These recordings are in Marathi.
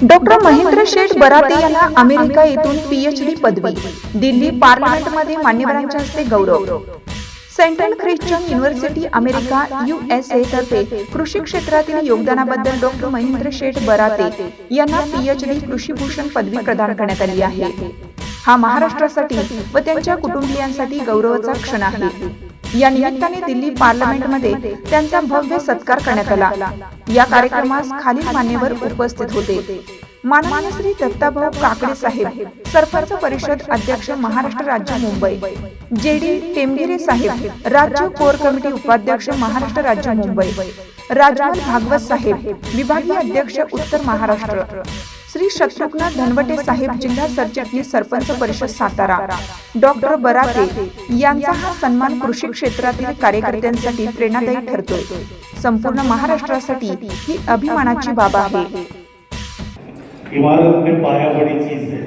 डॉक्टर महेंद्र शेठ बराते यांना अमेरिका येथून पीएचडी पदवी. दिल्ली पार्लमेंटमध्ये मान्यवरांच्या हस्ते गौरव. Central Christian university America USA तर्फे कृषी क्षेत्रातील योगदानाबद्दल डॉक्टर महेंद्र शेठ बराते यांना पीएचडी कृषीभूषण पदवी प्रदान करण्यात आली आहे. हा महाराष्ट्रासाठी व त्यांच्या कुटुंबियांसाठी गौरवाचा क्षण आहे. या निमित्ताने दिल्ली पार्लमेंटमध्ये त्यांचा भव्य सत्कार करण्यात आला. या कार्यक्रमास खालील मान्यवर उपस्थित होते. माननीय श्री दत्ताभाऊ काकडे साहेब सरपंच परिषद अध्यक्ष महाराष्ट्र राज्य मुंबई जे डी टेमगिरे साहेब राज्य कोर कमिटी उपाध्यक्ष महाराष्ट्र राज्य मुंबई राजमल भागवत साहेब विभागीय अध्यक्ष उत्तर महाराष्ट्र श्री शत्रुघ्न धनवटे साहेब जिल्हा सरचिटणीस सरपंच परिषद सातारा. डॉक्टर बराते यांचा हा सन्मान कृषी क्षेत्रातील कार्यकर्त्यांसाठी प्रेरणादायी ठरतोय. संपूर्ण महाराष्ट्रासाठी ही अभिमानाची बाब आहे. इमारत में पाया बड़ी चीज है.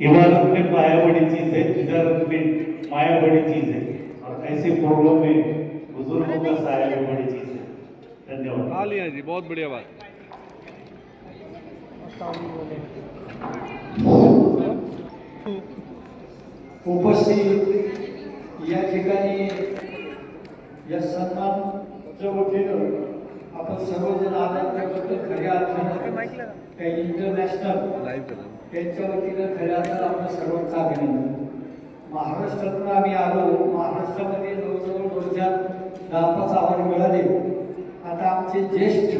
इमारत में पाया बड़ी चीज है. तिजारत में माया बड़ी चीज है. और ऐसे प्रोग्राम में बुजुर्गों का बड़ी चीज है. धन्यवाद। हाँ लिया जी बहुत बढ़िया बात। उपस्थित या ठिकाणी या सन्मानच्या वतीनं आपण सर्वजण आनंद त्याबद्दल खऱ्या अर्थानं काही इंटरनॅशनल त्यांच्या वतीनं खऱ्या अर्थानं आपलं सर्वांचं अभिनंदन. महाराष्ट्रातून आम्ही आलो. महाराष्ट्रामध्ये जवळजवळ वर्षात दहा पाच आव्हान मिळाले. आता आमचे ज्येष्ठ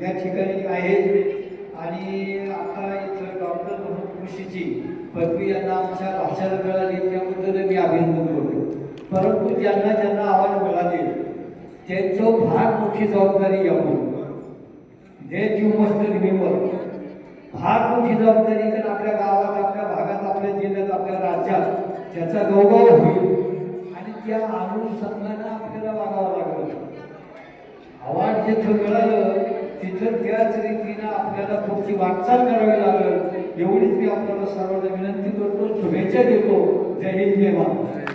या ठिकाणी आहेत. आणि आता इथं डॉक्टर म्हणून कृषीची पदवी यांना आमच्या भाषाला मिळाली त्याबद्दल मी अभिनंदन करतो. परंतु ज्यांना ज्यांना आव्हान मिळाले त्यांचं भाग मोठी जबाबदारी यावं देट यू मस्ट रिमेंबर फार मोठी जबाबदारी कारण आपल्या गावात आपल्या भागात आपल्या जिल्ह्यात आपल्या राज्यात त्याचा गौरव होईल आणि त्या अनुषंगानं आपल्याला वागावं लागलं. आव्हान जिथं मिळालं तिथं त्याच रीतीनं आपल्याला पुढची वाटचाल करावी लागेल. एवढीच मी आपल्याला सर्वांना विनंती करतो. शुभेच्छा देतो. जय हिंद जय महाराज